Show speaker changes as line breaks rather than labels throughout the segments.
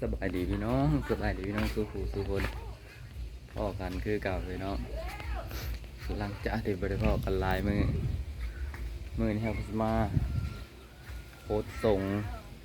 สบายดีพี่น้องสบายดีพี่น้องสู้ผู้สู้คนพ่อกันคือเก่าพี่น้องหลังจากที่บริพ่อกันลายมือมือนี้ครับมาโพสต์ส่ง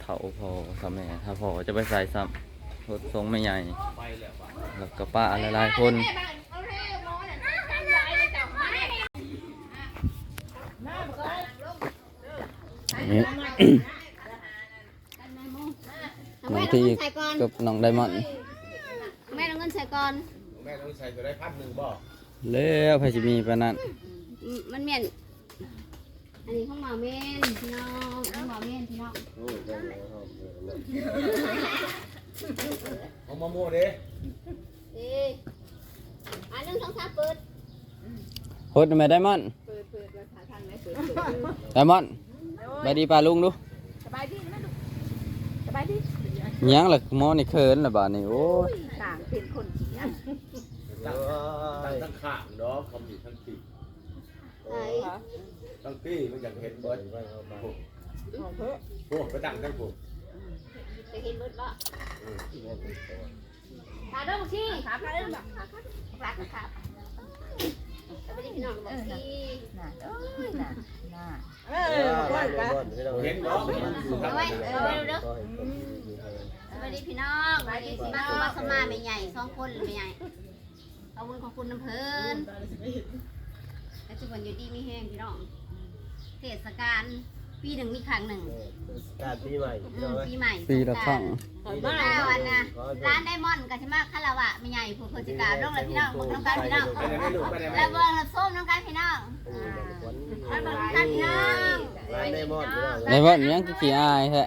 เถาพอทำแม่ถ้าพอจะไปใส่ซ้ำโพสต์ส่งไม่ใหญ่แล้วก็ป้าหลายๆคนนี่ น้องที่กับน้องไดมอนด์
แม่เอาเงินใส่ก่อน
แม่ต้องใส่ตัวได้พันหนึ่งบ่
แล้วพายจะมีปานนั้น
อืมมันเมียนอันนี้ข้าวหมาเมนพี่น้องข้าวหมาเมนพี่น้อง
โอ้ยได้แล้วครับเอามาโม่เด้
เอ้ยอันหนึงสองสามเปิด
โพสต์ทำไมไดมอนด์
เปิดเปิดมาถ่ายทันไหมเปิด
ไดมอนด์ไปดีปลาลุงดู
สบายดีนะลูกสบายดี
ยังหลักมอนี่เคินละบาดนี่โอ้ย
ต่างเป็นคนขี้อัน
ตั้งตั้งทั้งข้างเนาะคำนี้ทั้งปี
ไอ้
ทั้งปีมันอยากเห็นเบิร์ดโอ้ไปตั้งทั้งผม
จะเห็นเบิดบ่ตาเด้งชี้ขาพาเด้งแบบขาขาขาขาสบายดีพี่น้องบอกที่
เห็นเนาะมันอยู่ทั้ง
เอาไว้
ปี
เอาไว้เด้อสบายดีพี่น้องสบายดีพี่น้องมาสมาไม่ใหญ่สองคนไม่ใหญ่เอาบุญของคุณน้ำเพลินและทุกวันอยู่ดีมีแห้งพี่น้อง เทศกาลปีหนึ่งมีครั้งหนึ่ง
การปีใหม่
อื
พี่น้อ
ม
งเอ้ย
ปีใหม่
ปีละครั้ง
ห้าวันนะร้านไดมอนด์กับชิมาคาราวะไม่ใหญ่ผู้คนจิกาลงเลยพี่น้องบอกน้องกันพี่น้อง
ไปได้ไหมลูกไปได้ไหม
แล้วเบอร์ส้มน้องกันพี่น้องแล้วเบอร์น้องกันพี่น้อง
ร้านไดมอนด์พี่น้อง
ไดมอนด์ยังก็ขี้อายแท้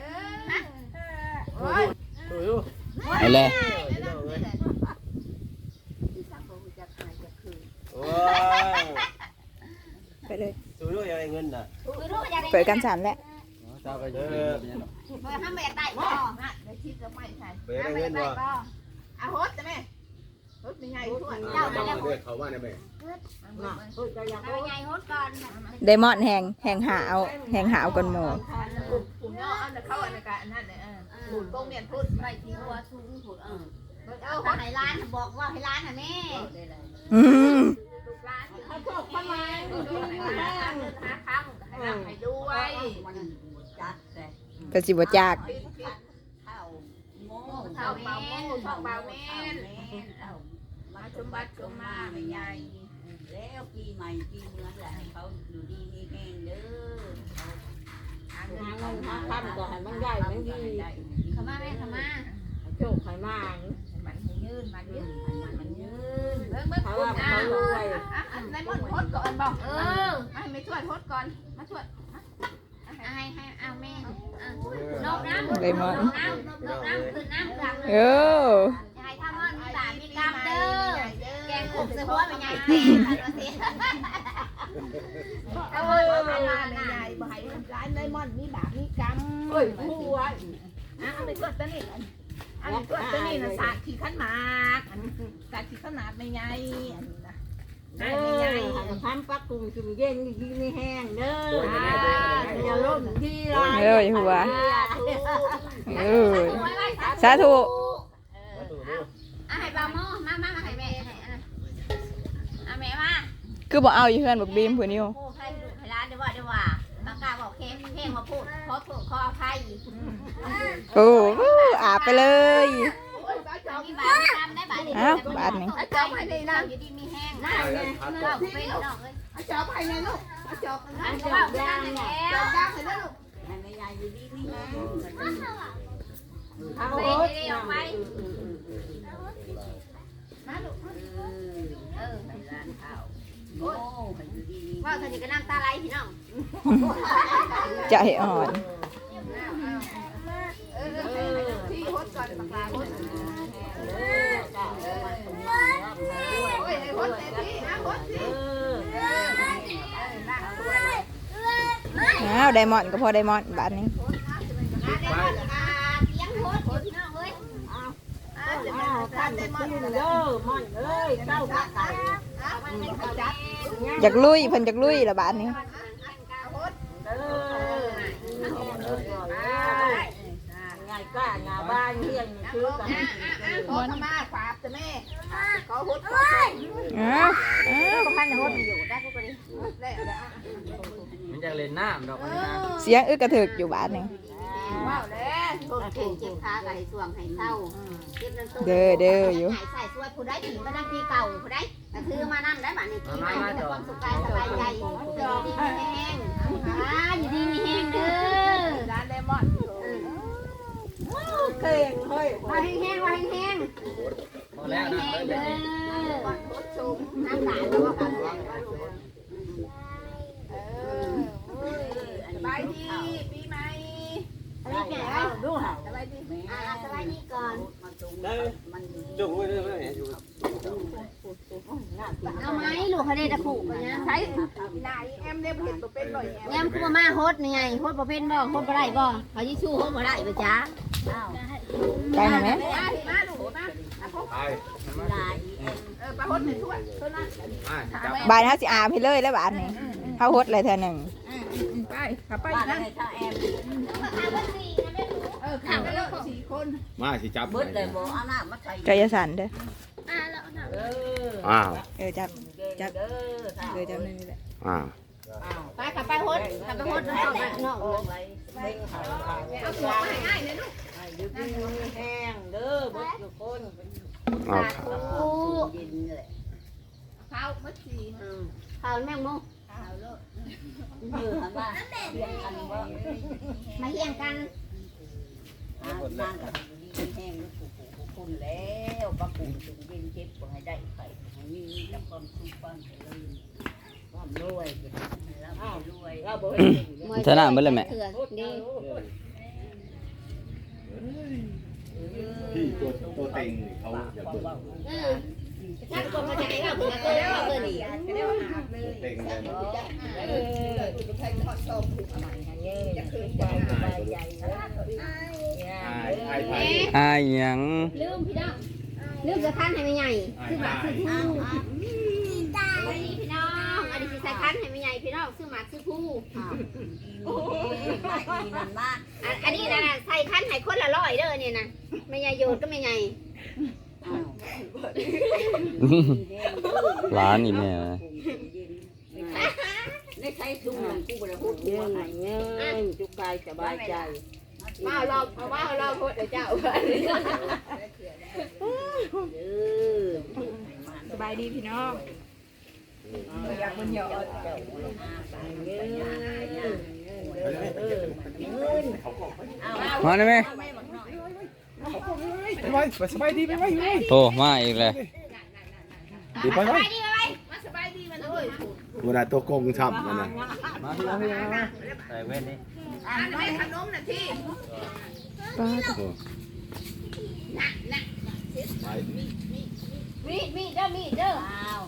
ดูอยู่
เอาเลย
พี่น้องเอ้ยโอ้ย
ไปเลย
ดูด้วยยังไงเงินน่ะ
คือรู้ว่าอยากได้
เปิดกันสันแหละ
จ้าไป
เอ
เย
อ
อะ
เบอร์ห้ามไปอยากได้บ่
เปิดได้เงินบ่
อาโฮสใช่ไหมโฮสเป็นไงทั่ว
เจ้า
เอา
นั่นแหละ
เด้อเขาว่าได้ไหม
เอาไปใหญ่โฮสก่อน
ไดมอนด์แหงแหงหาวแหงหาวกันหมด
กลุ่มย่อเอาแต่เข้าอันนั้นกันนั่นเลยหมุนกงเมียนพูด
ไปที่หัวสูงผุดเออเอาคนไหนร้านบอกว่าให้ร้านน่ะแม่
อืม
ลูกหลานเขาโชคเข้ามาหาคำให้นำให้ด้วย
กระสิบจาก
เท่า
เบา
แม่
โม่ช่องเบาแม่นมาชมบัตรชมมาไม่ใหญ่
แล้วปีใหม่ปีเมืองแหละให้เขาอยู่ดีมีแห้งเด้อ
หาเงินหาเงินหาคำก็ให้มันใหญ่มันดี
เขามาแม่เขามา
โชคให้มา
มันให้ยืนมันยืนมันยืน
เบิ่งเบิ่งเขาคุณว่าอะเขารวยอะในมนโฮสก่อนบอกเออให้ไม่ช่วยโฮสก่อนมาช่วย
ให้ให้เอาแม่นกน้ำ
ไดมอนด์
น้ำนกน้ำคือน้ำกลาง
เออ
จะให้ทำมันมีบามีกรรมเด้อแกงขุ่มเสื้อหัวเป็นไง เต้
เอาเออมาไม่ใหญ่บ่ให้ร้านไดมอนมีบาปมีกรรมเฮ้ยผู้ว่าอะเอาไปตรวจตัวนี้อันอันตรวจตัวนี้นะสาดขี้ขันหมากอันสาดขี้ขันากไม่ใหญ่อันนี้นะไม่ใหญ่
ทำปักกุ้งจุ่มเย็นกินไม่แห้งเด้อ
อย่าล้มที่ไร
เอออย่าหัวเออสาธุ
ดูดู
อะให้บาโมมามาให้แม่ให้อะอะแม่มา
คือบอกเอาอยู่เพื่อนบอกบีมผู้นิว
โอ้ให้ลูกให้ร้านเดี๋ยวว่าเดี๋ยวว่าบางกาบอกเพลงเพลงมาพูดขอโทษขออภัย
โอ้อาบไปเลย
มีบาปกรรมได้บาป
อ้าวบาปนี่
จอบให้ดีนะ
อยู่ดีมีแห้ง
น่า
เไงราเป็นน้องเอ้ย
จอบให้ไงลูกจอบ
อันจะบอกย่างแล้
จอ
ว
บยากให้ลูก
ไม่ใหญ่อยู่ดีไม่แห้ง
เอา
ไป
โฮส
ออกไป
เออให้ร้านข้าวโอ้ให้อยู่ดี
ว่าเธอจะก็น้ำตาไหลพี่น้อง
ใจอ่อน
ที่โฮสก่อนปากลาโฮสโอ้ยโฮสเต็มที่นะโฮสสิ
อ้าวไดมอนด์ก็พอไดมอนด์บาทนี้
เลี้ยงโคตรพี่น้องเอ้ย
ท่านได้มา
ๆเด้อมันเอ้ยเจ้าพระไก่
มันเป็นขจัด
อยากลุยเพิ่นอยากลุยละบาทนี้
เด้อ
เออ
ง่ายกล้างามบ้านเฮียงคือกัน
ขอขมาฝากจะแม่ขอหุดขอ
อ้าวอ้าว
พันโฮดอยู่ได้พวกนี้
ได้แล้ว
มันจะเล่นน้ำดอกอันนี้นะ
เสียงอึกกระถึกอยู่บ้านนี่
ว้าวแล้ว
โเก่งเจ็บขากับให้ส่วงให้เศร้าเจ็บนั่นตัว
เด้อเด้ออยู่
ใส่ใส่ช่วยผู้ได้ถึงก็ได้ปีเก่าผู้ได้ก็คือมานั่นได้บ้านี้ปีใหม่มีความสุขกายสบายใจอยู่ดีมีแห้งอ่าอยู่ดีมีแห้งเด้อ
ร้านเลมอนเก่งเฮ้ย
มาแห้งๆมาแห้ง
พอแล้วนะ
ๆแห้ง
เด้
เด้
อ
อชุมน้ำหลายแล้วก็กัน
เออสบายดีปีใหม่
อะไรแก่
ดูห่าสบายดี
อ่าสบายดีก่อน
มาตรง
ได้
มัน
จุกไว้ได้ไหมอยู่
เอาไหมลูกเขาได้ตะขู่ไปนะใช้
นายแอมเล็บเห็ดตัวเป็นบ่อยแอม
แง้มคือมาโฮดนี่ไงโฮดบ่เป็นบ่โฮดบ่ได้บ่เขาสิสู้โฮดบ่ได้บ่จ้า
ไปไหนไหม
มามาดูมา
ไป
ลาย
เออปลาหดหนึ่งถ้วยเท่านั้น
มาจับ
บ้านเขาสิอาบให้เลยแล้วบ้านนี้เขาฮดเลยเธอหนึ่ง
ไปขับไป
บ้าน
นะ
ให้ข้าแอม
เออขับไปแล้วสี่คน
มาสิจับ
เบิดเลยบ่เอาหน้ามาใส่
กายสันเด้อ
เออ
อ้าว
เออจับ
จับเด้อ
เออจับนี่แหละ
อ้าว
ไปขับไปโฮดขับไปโฮดนอกนอก
ไว้เบ่งหา
เอาหัวมาให้ง่ายเลยลูก
ให้ดึกแห้งเด้อเบิดทุกคน
อ้าว
โอ้
กินเลย
ข้าวมัดสี่
ข้าวแมงมุม
ข้าวโลด
เออหันมาเรียนกันว่า
มาเฮียงกัน
อ่าสร้างกับดีแห้งลูกผู้คนแล้วปะปูถึงเย็นเจ็บบ่ให้ได้ไข่ให้มีกับความสุขความเจริญความรวยแล้วรวยเราบ่ให้
ชนะเมื่อไรแม่
เถื่อดี
พี่ตัวตัวเต็งเขาอยากเปิด
เออถ้าคนมาจากไหนก็เผื่อเกินเกินอีก
จะได้ว่าหาเลย
เต็งเลย
เออใช้ทอดส้มอะไรจะคืนา
ยจเด้อ
อายอายไทย
อายหยัง
ลืมพี่น้องลืมจะคันให้ไม่ใหญ่คือหมากคือผู้อันนี้พี่น้องอันนี้สิใส่คันให้ไม่ใหญ่พี่น้องซื้อหมากซื้อผู้
โอ้ยมาอีนั่นมา
อันอันนี้นะใส่คันให้คนละร้อยเด้อเนี่ยนะไม่ใหญ่โยนก็ไม่ใหญ่
อ้าว
ร้านนี่แม่
ได้ใช้ทุ่งหลังกูบ่ได้พูดหัวให้เงินจุกกายสบายใจ
มาลองเอาว่าลองโคตรเดี๋ยวเจ้า
เออ
สบายดีพี่น้อง
อยากมันหยอด
เงินเออเงินเอา
มาได้ไหม
ไปไว้สบายดีไปไว้อยู่
โอ้มาอีกเลย
ดีไปไว้
มาสบายดีมันเอ้ย
เวลาตัวกงช้ำมันนะ
มาพี่น้องพี่น้องใส่เว้นนี่
อันนี้ขนมน่ะที่
ป้า
มีมีเด้อมีเด้อ
อ้าว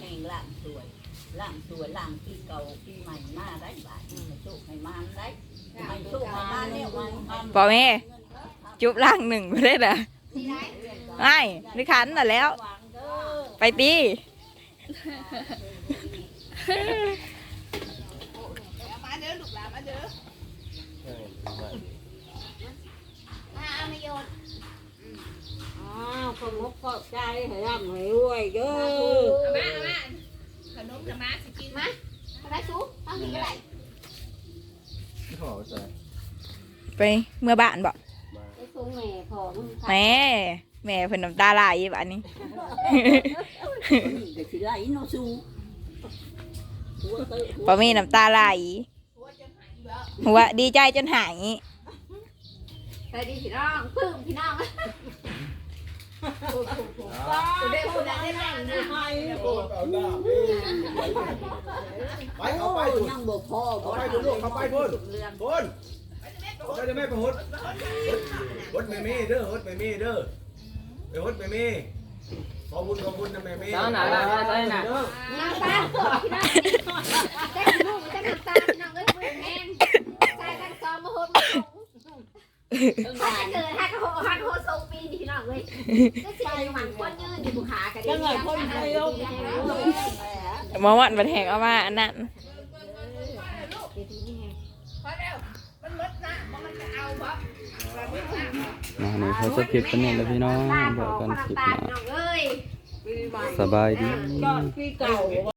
แห่งล่างสวยล่างสวยล่างที่เก่าที่ใหม่มาได้บาทให้โชคให้มาได้ให้โชคให้มาเนี่ยวันทำ
ปอแม่จุบล่างหนึ่งไปได้เหรอไอ้นี่ขันน่ะแล้ว
หวังเด้อ
ไปตี
มาเด้อลูกหลานมาเด้อ
มาเอาไม่โยน
อ้าว ขมกขอบใจให้ร่ำให้รวยเด้อ
เอามาเอามาขนมน่ะมาสิกิน
มาไปสู้เอามีก็ได้
ไปเมื่อบ้านบอก
ไปสู้แม่พอมึง
แม่แม่เพิ่นน้ำตาไหลบ้านนี้
นี่ก็สิไหลเนาะสู้หัวเตอะหัว
ปอมีน้ำตาไหลหัวดีใจจนหาย
ไปดีพี่น้องพึ่งพี่น้อง
เด็กคนนั้ได้นั่งนะ
เอาหน้าไปเขาไป
โอ้ย
ดู
ยังบ่พอบ่
เขาไปดูลูกเขาไปพุ่น
เรื่อง
พุ่นเขาไปจะไม่ไปหดหดแม่เม่เด้อหดแม่ม่เด้อไปหดแม่ม่ขอบคุณขอบคุณนะแม่เม่
เจ้าหนาแล้วใส่หนา
น้ำตาพี่น้องเต้นลูกเต้นน้ำตาพี่น้องเอ้ยพึ่งแห้งใส่กันซ้อมมาโหดมาโหด
ทั้ง
ถ้า
บ้าน
เกิดฮักโหฮักโหทรงปีนี่พี่น้องเว้ยก็สิหวังคนยืนอยู่บุขากัน
ยังไงคนไทยเอา
หมอวันบันแหงเอามาอันนั้น
พอแล้วมันลดนะมันจะเอาบ่
มาในเขาจะคลิปกันเนี่ยแล้วพี่น้องบอกกันคลิปหน้า
เอ้ย
สบายดี
ปีเก่า